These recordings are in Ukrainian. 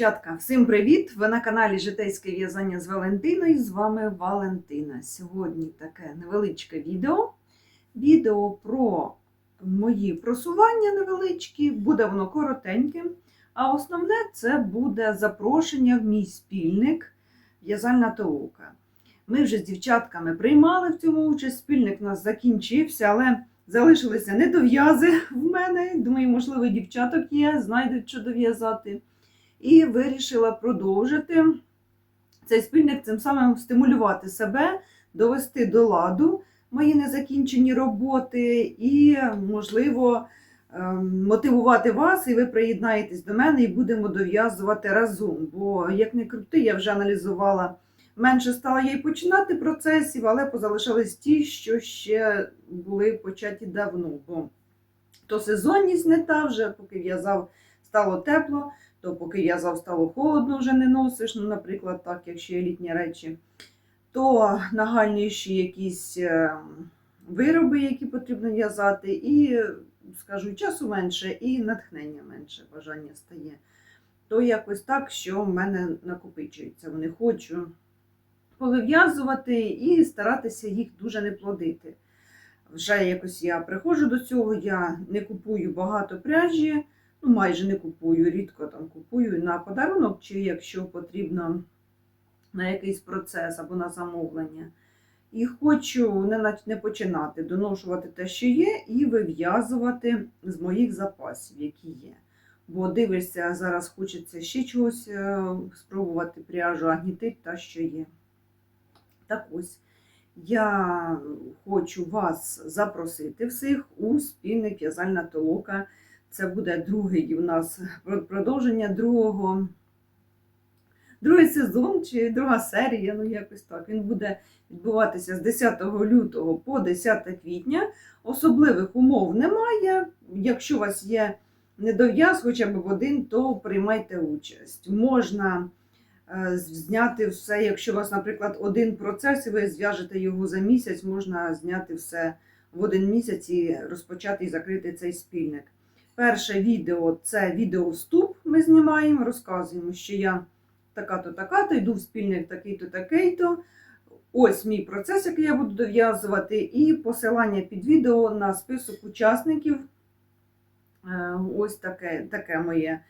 Дівчатка, всім привіт! Ви на каналі Житейське в'язання з Валентиною. З вами Валентина. Сьогодні таке невеличке відео. Відео про мої просування невеличкі, буде воно коротеньким. А основне це буде запрошення в мій спільник В'язальна толока. Ми вже з дівчатками приймали в цьому участь. Спільник у нас закінчився, але залишилися недов'язи в мене. Думаю, можливо, дівчаток є, знайдуть, що дов'язати. І вирішила продовжити цей спільник, цим самим стимулювати себе, довести до ладу мої незакінчені роботи і, можливо, ем, мотивувати вас, і ви приєднаєтесь до мене і будемо дов'язувати разом. Бо, як не крути, я вже аналізувала. Менше стала я й починати процесів, але позалишались ті, що ще були початі давно. Бо то сезонність не та вже, поки в'язав, стало тепло, то поки в'язав, стало холодно, вже не носиш. Ну, наприклад, так, якщо є літні речі, то нагальніші якісь е, вироби, які потрібно в'язати, і, скажу, часу менше, і натхнення менше бажання стає. То якось так, що в мене накопичується. Вони хочу повив'язувати і старатися їх дуже не плодити. Вже якось я приходжу до цього, я не купую багато пряжі, ну майже не купую, рідко там купую на подарунок, чи якщо потрібно на якийсь процес або на замовлення. І хочу не, не починати доношувати те, що є, і вив'язувати з моїх запасів, які є. Бо дивишся, зараз хочеться ще чогось е, спробувати пряжу, а та, що є. Так ось, я хочу вас запросити всіх у спільник в'язальна толока. Це буде другий у нас продовження другого, другий сезон чи друга серія, ну якось так. Він буде відбуватися з 10 лютого по 10 квітня. Особливих умов немає. Якщо у вас є недов'яз хоча б один, то приймайте участь. Можна е, зняти все, якщо у вас, наприклад, один процес, і ви зв'яжете його за місяць, можна зняти все в один місяць і розпочати і закрити цей спільник. Перше відео це відео вступ. Ми знімаємо, розказуємо, що я така-то, така-то, йду в спільник такий-то, такий-то. Ось мій процес, який я буду дов'язувати, і посилання під відео на список учасників. Е, Ось таке, таке моє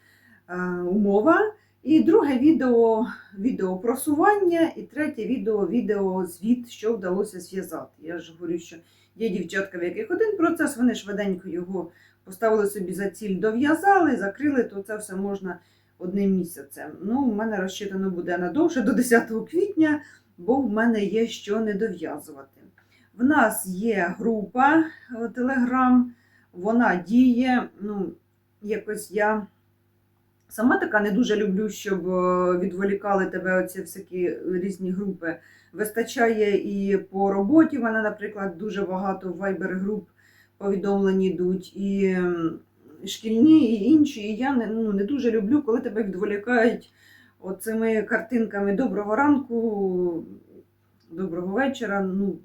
е, умова. І друге відео відео просування, і третє відео відео звіт, що вдалося зв'язати. Я ж говорю, що є дівчатка, в яких один процес, вони швиденько його поставили собі за ціль, дов'язали, закрили, то це все можна одним місяцем. Ну, у мене розчитано буде надовше до 10 квітня, бо в мене є що не дов'язувати. В нас є група Телеграм, вона діє. ну, Якось я сама така не дуже люблю, щоб е, відволікали тебе оці всякі різні групи. Вистачає і по роботі. В мене, наприклад, дуже багато Viber груп повідомлень йдуть, і шкільні, і інші. І я не, ну, не дуже люблю, коли тебе відволікають оцими картинками доброго ранку, доброго вечора. Ну,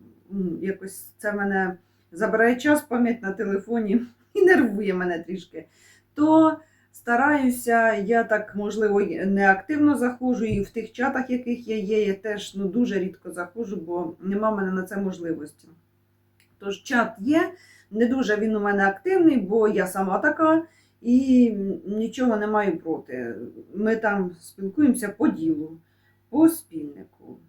якось це мене забирає час, пам'ять на телефоні і нервує мене трішки. То стараюся, я так, можливо, не активно заходжу, і в тих чатах, яких я є, я теж ну, дуже рідко заходжу, бо нема мене на це можливості. Тож чат є, не дуже він у мене активний, бо я сама така і нічого не маю проти. Ми там спілкуємося по ділу, по спільнику.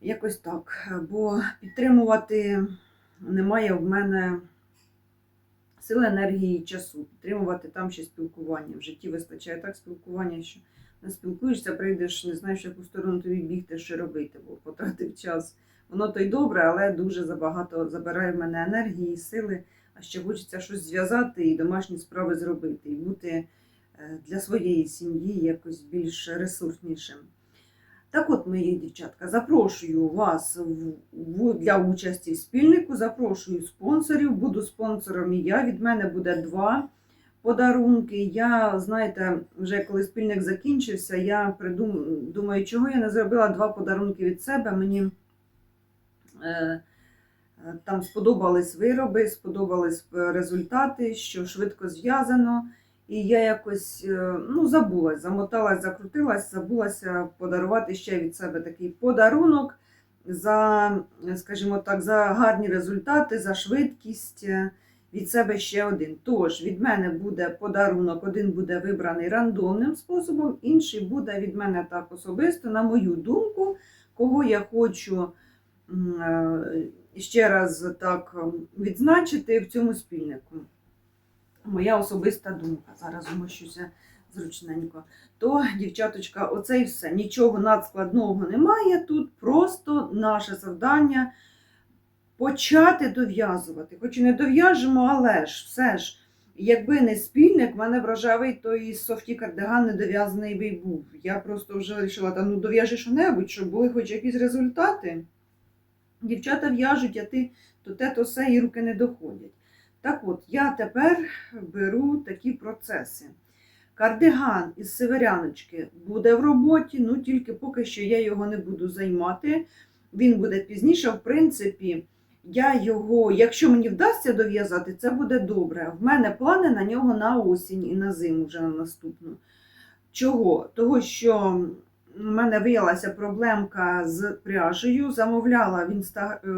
Якось так. Бо підтримувати немає в мене сили енергії і часу. Підтримувати там ще спілкування. В житті вистачає так спілкування, що не спілкуєшся, прийдеш, не знаєш, в яку сторону тобі бігти, що робити, бо потратив час. Воно то й добре, але дуже забагато забирає в мене енергії сили, а ще хочеться щось зв'язати і домашні справи зробити, і бути е, для своєї сім'ї якось більш ресурснішим. Так от, мої дівчатка, запрошую вас для участі в спільнику, запрошую спонсорів, буду спонсором і я. Від мене буде два подарунки. Я, знаєте, вже коли спільник закінчився, я придум... думаю, чого я не зробила два подарунки від себе. Мені там сподобались вироби, сподобались е, результати, що швидко зв'язано. І я якось е, ну, забулась, замоталась, закрутилась, забулася подарувати ще від себе такий подарунок за, скажімо так, за гарні результати, за швидкість. е, Від себе ще один. Тож від мене буде подарунок, один буде вибраний рандомним способом, інший буде від мене так особисто, на мою думку, кого я хочу е, ще раз так відзначити в цьому спільнику. Моя особиста думка. Зараз вмощуся зручненько. То, дівчаточка, оце і все. Нічого надскладного немає тут. Просто наше завдання почати дов'язувати. Хоч і не дов'яжемо, але ж все ж. Якби не спільник, в мене в рожевий той софті кардиган не дов'язаний би був. Я просто вже вирішила, та ну дов'яжи що-небудь, щоб були хоч якісь результати. Дівчата в'яжуть, а ти то те, то все, і руки не доходять. Так от, я тепер беру такі процеси. Кардиган із северяночки буде в роботі, ну тільки поки що я його не буду займати. Він буде пізніше. В принципі, я його, якщо мені вдасться дов'язати, це буде добре. В мене плани на нього на осінь і на зиму вже на наступну. Чого? Того, що в мене виявилася проблемка з пряжею. Замовляла в, інста... е,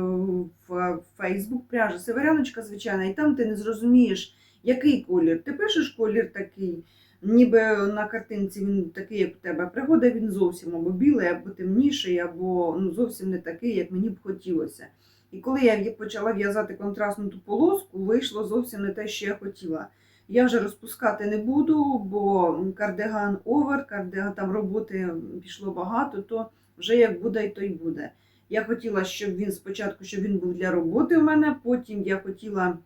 в Facebook пряжа северяночка, звичайна, і там ти не зрозумієш, який колір. Ти пишеш колір такий, ніби на картинці він такий, як у тебе. Приходить він зовсім або білий, або темніший, або ну, зовсім не такий, як мені б хотілося. І коли я почала в'язати контрастну ту полоску, вийшло зовсім не те, що я хотіла. Я вже розпускати не буду, бо кардиган овер, кардиган там роботи пішло багато, то вже як буде, то й буде. Я хотіла, щоб він спочатку, щоб він був для роботи у мене, потім я хотіла,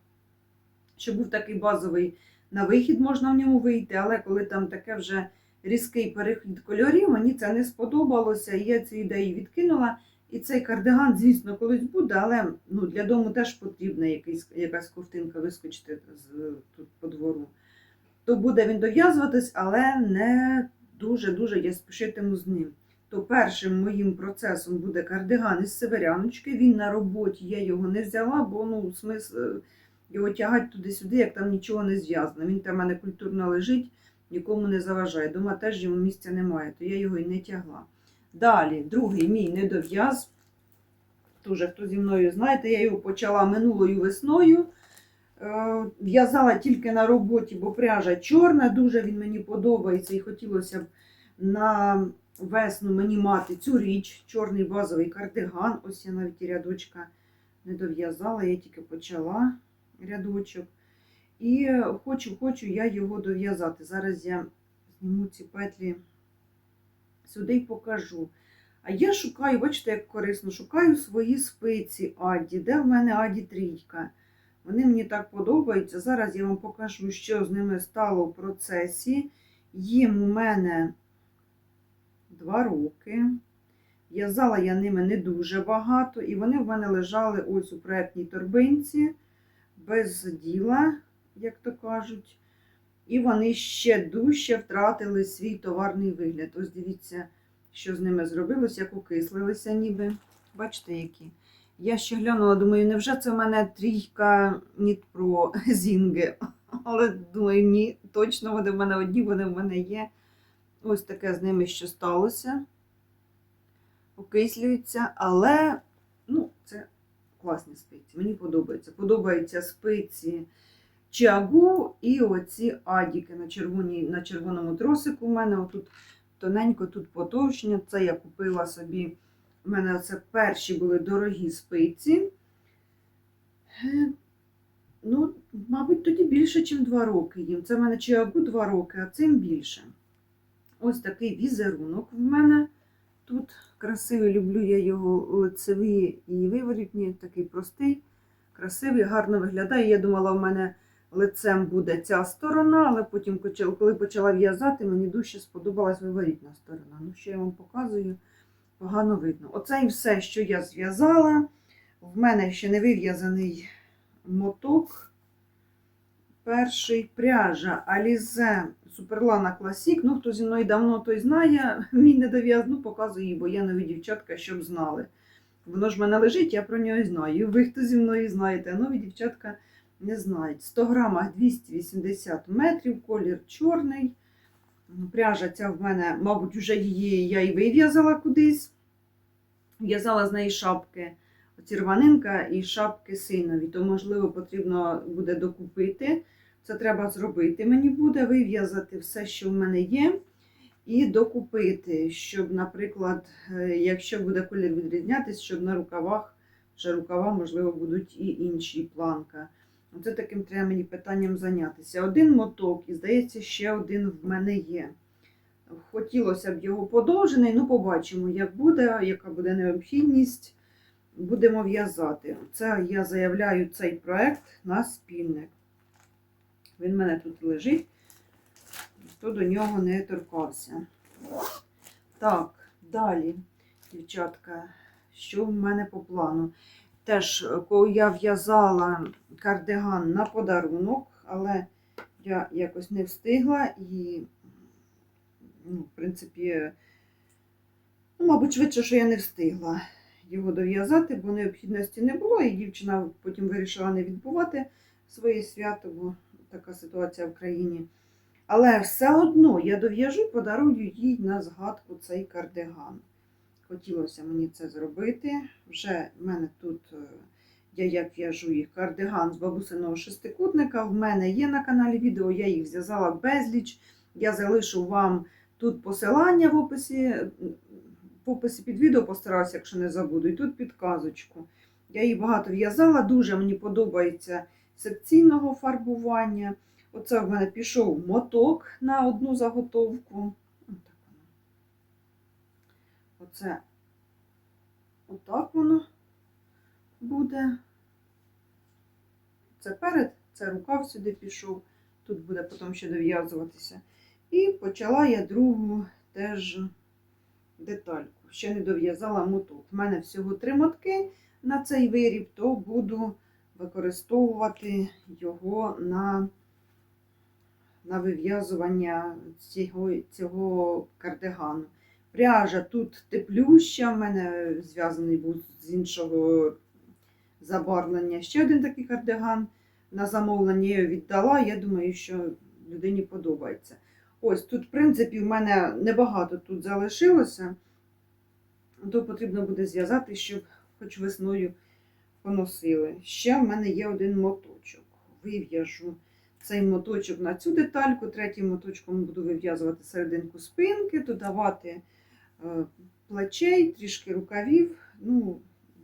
щоб був такий базовий на вихід, можна в ньому вийти, але коли там таке вже різкий перехід кольорів, мені це не сподобалося, і я цю ідею відкинула. І цей кардиган, звісно, колись буде, але ну, для дому теж потрібна якийсь, якась ковтинка вискочити з, тут по двору. То буде він дов'язуватись, але не дуже-дуже я спішитиму з ним. То першим моїм процесом буде кардиган із северяночки. Він на роботі, я його не взяла, бо ну, смисл е, його тягати туди-сюди, як там нічого не зв'язано. Він там в мене культурно лежить, нікому не заважає. Дома теж йому місця немає, то я його і не тягла. Далі, другий мій недов'яз. Дуже хто зі мною знаєте, я його почала минулою весною. Е, В'язала тільки на роботі, бо пряжа чорна, дуже він мені подобається і хотілося б на весну мені мати цю річ, чорний базовий кардиган. Ось я навіть рядочка не дов'язала, я тільки почала рядочок. І е, хочу, хочу я його дов'язати. Зараз я зніму ці петлі сюди й покажу. А я шукаю, бачите, як корисно, шукаю свої спиці Аді. Де в мене Аді трійка? Вони мені так подобаються. Зараз я вам покажу, що з ними стало в процесі. Їм у мене два роки. В'язала я ними не дуже багато, і вони в мене лежали ось у проєктній торбинці, без діла, як то кажуть. І вони ще дужче втратили свій товарний вигляд. Ось дивіться, що з ними зробилось, як окислилися ніби. Бачите, які. Я ще глянула, думаю, невже це в мене трійка Нітпро Зінги? Але думаю, ні, точно вони в мене одні, вони в мене є. Ось таке з ними що сталося. Окислюються, але ну, це класні спиці. Мені подобається. Подобаються спиці чагу і оці адіки на, червоній, на червоному тросику. У мене отут тоненько, тут потовщення. Це я купила собі. У мене це перші були дорогі спиці. Е, Ну, мабуть, тоді більше, ніж 2 роки їм. Це в мене чиагу 2 роки, а цим більше. Ось такий візерунок в мене тут красивий. Люблю я його лицеві і виворітні, такий простий, красивий, гарно виглядає. Я думала, в мене лицем буде ця сторона, але потім, коли почала в'язати, мені дуже сподобалась виворітна сторона. Ну, що я вам показую, погано видно. Оце і все, що я зв'язала. В мене ще не вив'язаний моток. Перший пряжа Alize Superlana Classic. Ну, хто зі мною давно той знає, мій недов'яз, ну, показую її, бо я нові дівчатка, щоб знали. Воно ж мене лежить, я про нього знаю. Ви хто зі мною знаєте, нові дівчатка не знаю, 100 грамах 280 метрів, колір чорний. Пряжа ця в мене, мабуть, вже її я і вив'язала кудись. В'язала з неї шапки. Оці рванинка і шапки синові, то, можливо, потрібно буде докупити. Це треба зробити. Мені буде вив'язати все, що в мене є, і докупити, щоб, наприклад, е, якщо буде колір відрізнятися, щоб на рукавах, вже рукава, можливо, будуть і інші планка. Оце таким треба мені питанням зайнятися. Один моток, і здається, ще один в мене є. Хотілося б його подовжений, ну побачимо, як буде, яка буде необхідність. Будемо в'язати. Це я заявляю цей проект на спільник. Він в мене тут лежить, хто до нього не торкався. Так, далі, дівчатка, що в мене по плану? Теж, я в'язала кардиган на подарунок, але я якось не встигла і, ну, в принципі, ну, мабуть, швидше, що я не встигла його дов'язати, бо необхідності не було, і дівчина потім вирішила не відбувати своє свято, бо така ситуація в країні. Але все одно я дов'яжу, подарую їй на згадку цей кардиган. Хотілося мені це зробити. Вже в мене тут, е, я як в'яжу їх кардиган з бабусиного шестикутника. В мене є на каналі відео, я їх зв'язала безліч. Я залишу вам тут посилання в описі. В описі під відео постараюся, якщо не забуду. І тут підказочку. Я її багато в'язала, дуже мені подобається секційного фарбування. Оце в мене пішов моток на одну заготовку. Оце отак воно буде. Це перед, це рукав сюди пішов. Тут буде потім ще дов'язуватися. І почала я другу теж детальку. Ще не дов'язала моток. У мене всього три мотки на цей виріб, то буду використовувати його на, на вив'язування цього, цього кардигану. Пряжа тут теплюща, в мене зв'язаний був з іншого забарвлення. Ще один такий кардиган на замовлення я віддала. Я думаю, що людині подобається. Ось тут, в принципі, в мене небагато тут залишилося, то потрібно буде зв'язати, щоб хоч весною поносили. Ще в мене є один моточок. Вив'яжу цей моточок на цю детальку, третім моточком буду вив'язувати серединку спинки, додавати е, плечей, трішки рукавів. Ну,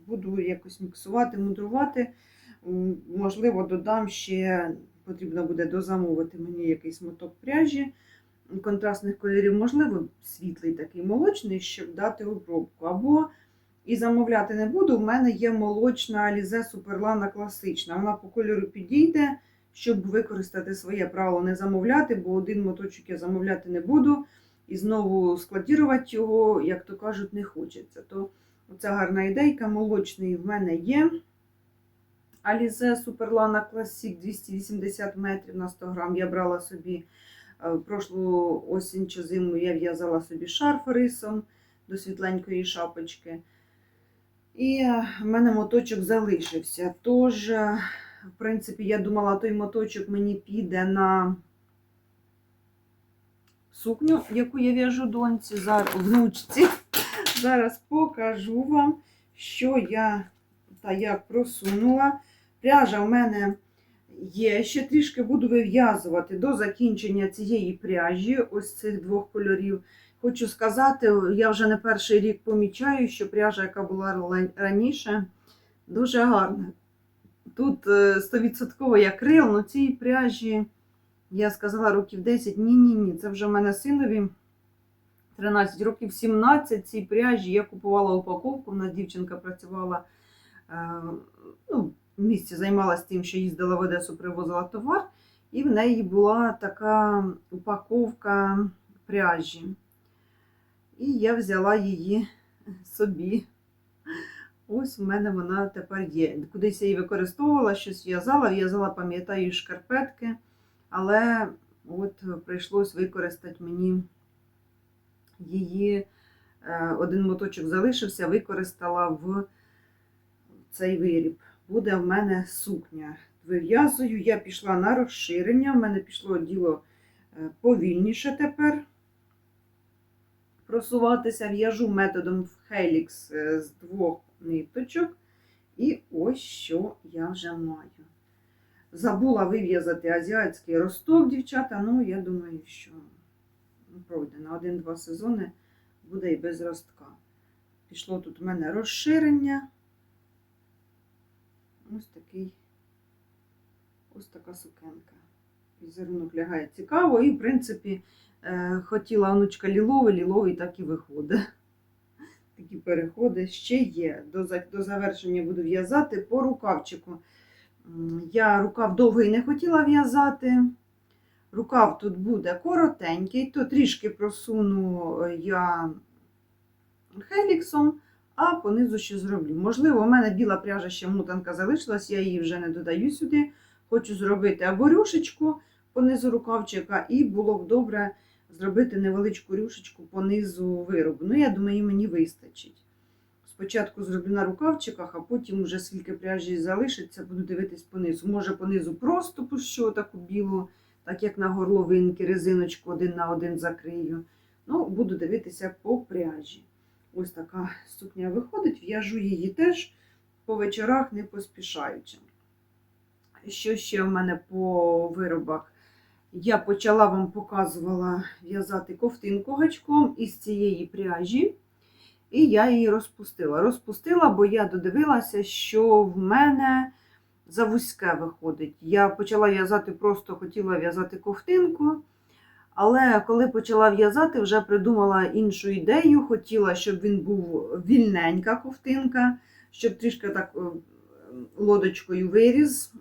Буду якось міксувати, мудрувати. Можливо, додам ще, потрібно буде дозамовити мені якийсь моток пряжі контрастних кольорів, можливо, світлий такий молочний, щоб дати обробку. Або і замовляти не буду. У мене є молочна Alize Superlana класична. Вона по кольору підійде, щоб використати своє право не замовляти, бо один моточок я замовляти не буду. І знову складірувати його, як то кажуть, не хочеться. То оця гарна ідейка, молочний в мене є. Alize Superlana Classic 280 метрів на 100 грам. Я брала собі е, прошлу осінь чи зиму, я в'язала собі шарф рисом до світленької шапочки. І е, в мене моточок залишився. Тож, е, в принципі, я думала, той моточок мені піде на сукню, яку я в'яжу доньці, зараз внучці. Зараз покажу вам, що я та як просунула. Пряжа в мене є. Ще трішки буду вив'язувати до закінчення цієї пряжі, ось цих двох кольорів. Хочу сказати, я вже не перший рік помічаю, що пряжа, яка була раніше, дуже гарна. Тут 100% як крил, але цій пряжі, я сказала, років 10. Ні-ні, ні, це вже в мене синові 13 років 17 цій пряжі. Я купувала упаковку. У нас дівчинка працювала е, ну, в місті, займалася тим, що їздила в Одесу, привозила товар, і в неї була така упаковка пряжі. І я взяла її собі. Ось у мене вона тепер є. Кудись я її використовувала, щось в'язала, в'язала, пам'ятаю, шкарпетки, але от прийшлось використати мені її. е, Один моточок залишився, використала в цей виріб. Буде в мене сукня. вив'язую. Я пішла на розширення, в мене пішло діло е, повільніше тепер просуватися. В'яжу методом Helix е, з двох ниточок. І ось що я вже маю. Забула вив'язати азіатський росток, дівчата. Ну, я думаю, що пройде на один-два сезони буде і без ростка. Пішло тут у мене розширення. Ось такий, ось така сукенка. Візерунок лягає цікаво. І, в принципі, е, хотіла онучка ліловий, ліловий так і виходить. Такі переходи ще є. До завершення буду в'язати по рукавчику. Я рукав довгий не хотіла в'язати. Рукав тут буде коротенький, то трішки просуну е, я хеліксом, а понизу ще зроблю. Можливо, у мене біла пряжа ще мотанка залишилась, я її вже не додаю сюди. Хочу зробити або рюшечку понизу рукавчика, і було б добре зробити невеличку рюшечку понизу виробу. Ну, я думаю, мені вистачить. Спочатку зроблю на рукавчиках, а потім вже скільки пряжі залишиться, буду дивитись понизу. Може, понизу просто пущу таку білу, так як на горловинки, резиночку один на один закрию. Ну, буду дивитися по пряжі. Ось така сукня виходить, в'яжу її теж по вечорах, не поспішаючи. Що ще в мене по виробах? Я почала вам показувала в'язати ковтинку гачком із цієї пряжі, і я її розпустила. Розпустила, бо я додивилася, що в мене завузьке виходить. Я почала в'язати, просто хотіла в'язати ковтинку. Але коли почала в'язати, вже придумала іншу ідею. Хотіла, щоб він був вільненька ковтинка, щоб трішки так е, лодочкою виріз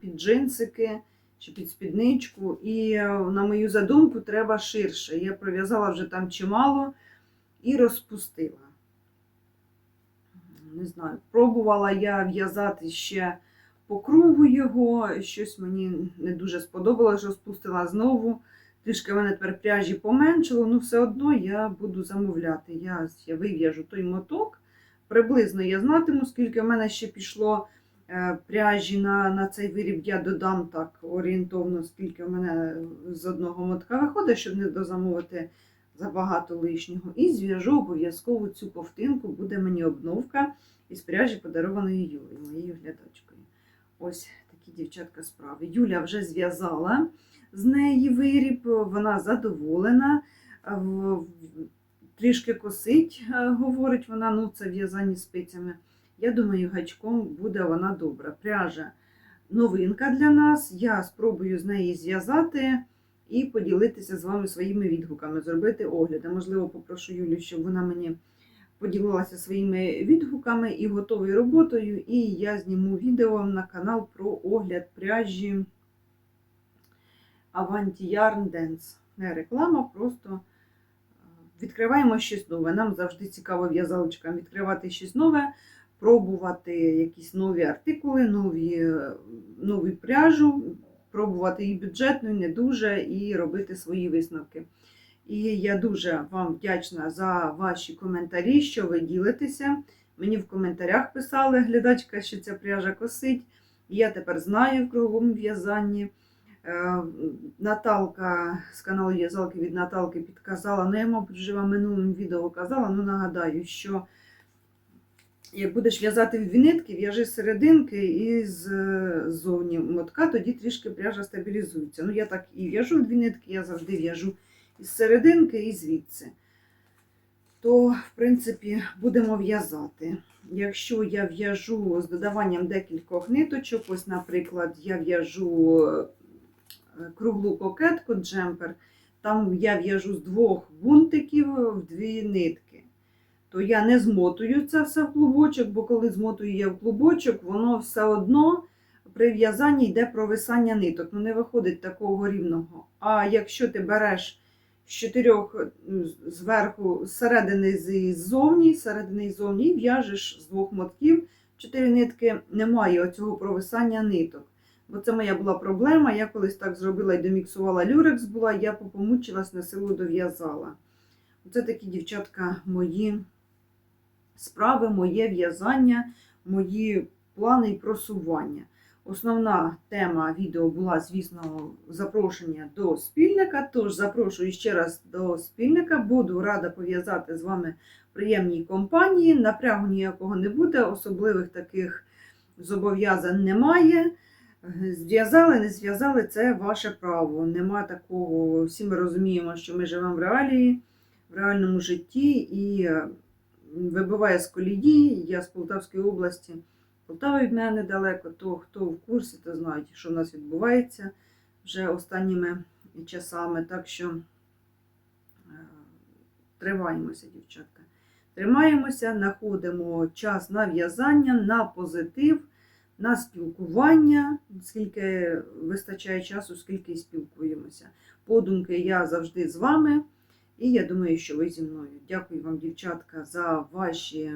під джинсики чи під спідничку. І е, на мою задумку треба ширше. Я пров'язала вже там чимало і розпустила. Не знаю, пробувала я в'язати ще по кругу його, щось мені не дуже сподобалось, розпустила знову. Трішки в мене тепер пряжі поменшило, ну все одно я буду замовляти. Я, я вив'яжу той моток. Приблизно я знатиму, скільки в мене ще пішло е, пряжі на, на цей виріб. Я додам так орієнтовно, скільки в мене з одного мотка виходить, щоб не дозамовити забагато лишнього. І зв'яжу обов'язково цю ковтинку, буде мені обновка із пряжі, подарованої Юлею, моєю глядачкою. Ось такі дівчатка справи. Юля вже зв'язала з неї виріб, вона задоволена, трішки косить, е, говорить вона, ну це в'язані спицями. Я думаю, гачком буде вона добра. Пряжа новинка для нас. Я спробую з неї зв'язати і поділитися з вами своїми відгуками, зробити огляд. А Можливо, попрошу Юлю, щоб вона мені поділилася своїми відгуками і готовою роботою. І я зніму відео на канал про огляд пряжі. Avanti Yarn Dance. Не реклама, просто відкриваємо щось нове. Нам завжди цікаво в'язалочкам відкривати щось нове, пробувати якісь нові артикули, нові, е, нові пряжу, пробувати і бюджетну, і не дуже, і робити свої висновки. І я дуже вам вдячна за ваші коментарі, що ви ділитеся. Мені в коментарях писали глядачка, що ця пряжа косить. Я тепер знаю в круговому в'язанні. Е, Наталка з каналу В'язалки від Наталки підказала, ну я, мабуть, вже вам минулому відео казала, ну нагадаю, що як будеш в'язати в дві нитки, в'яжи серединки і з зовні мотка, тоді трішки пряжа стабілізується. Ну, я так і в'яжу дві нитки, я завжди в'яжу із серединки і звідси. То, в принципі, будемо в'язати. Якщо я в'яжу з додаванням декількох ниточок, ось, наприклад, я в'яжу е, круглу кокетку джемпер, там я в'яжу з двох бунтиків в дві нитки. То я не змотую це все в клубочок, бо коли змотую я в клубочок, воно все одно при в'язанні йде провисання ниток. Ну не виходить такого рівного. А якщо ти береш з чотирьох ну, зверху, зсередини ззовні, зсередини ззовні, в'яжеш з двох мотків чотири нитки, немає оцього провисання ниток. Бо це моя була проблема. Я колись так зробила і доміксувала люрекс була, я попомучилась на силу дов'язала. Це такі дівчатка мої справи, моє в'язання, мої плани і просування. Основна тема відео була, звісно, запрошення до спільника. Тож запрошую ще раз до спільника. Буду рада пов'язати з вами приємній компанії. Напрягу ніякого не буде, особливих таких зобов'язань немає. Зв'язали, не зв'язали, це ваше право. Нема такого. Всі ми розуміємо, що ми живемо в реалії, в реальному житті і вибиває з колії. Я з Полтавської області. Полтава від мене недалеко, то хто в курсі, то знають, що в нас відбувається вже останніми часами. Так що е, тримаємося, дівчатка. Тримаємося, знаходимо час на в'язання, на позитив, на спілкування, скільки вистачає часу, скільки спілкуємося. Подумки я завжди з вами. І я думаю, що ви зі мною. Дякую вам, дівчатка, за ваші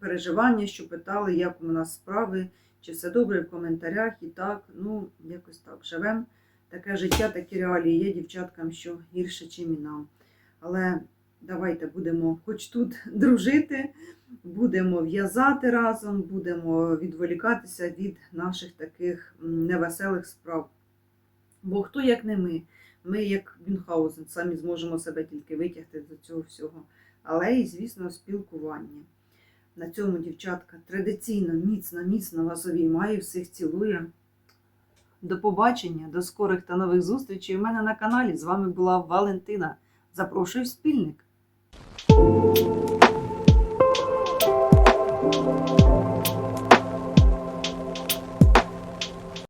переживання, що питали, як у нас справи, чи все добре в коментарях. І так, ну, якось так живемо. Таке життя, такі реалії є дівчаткам, що гірше, чим і нам. Але давайте будемо хоч тут дружити, будемо в'язати разом, будемо відволікатися від наших таких невеселих справ. Бо хто як не ми? Ми, як Мюнхгаузен, самі зможемо себе тільки витягти до цього всього. Але і, звісно, спілкування. На цьому, дівчатка, традиційно, міцно, міцно вас обіймаю, всіх цілую. До побачення, до скорих та нових зустрічей. У мене на каналі з вами була Валентина. Запрошую в спільник.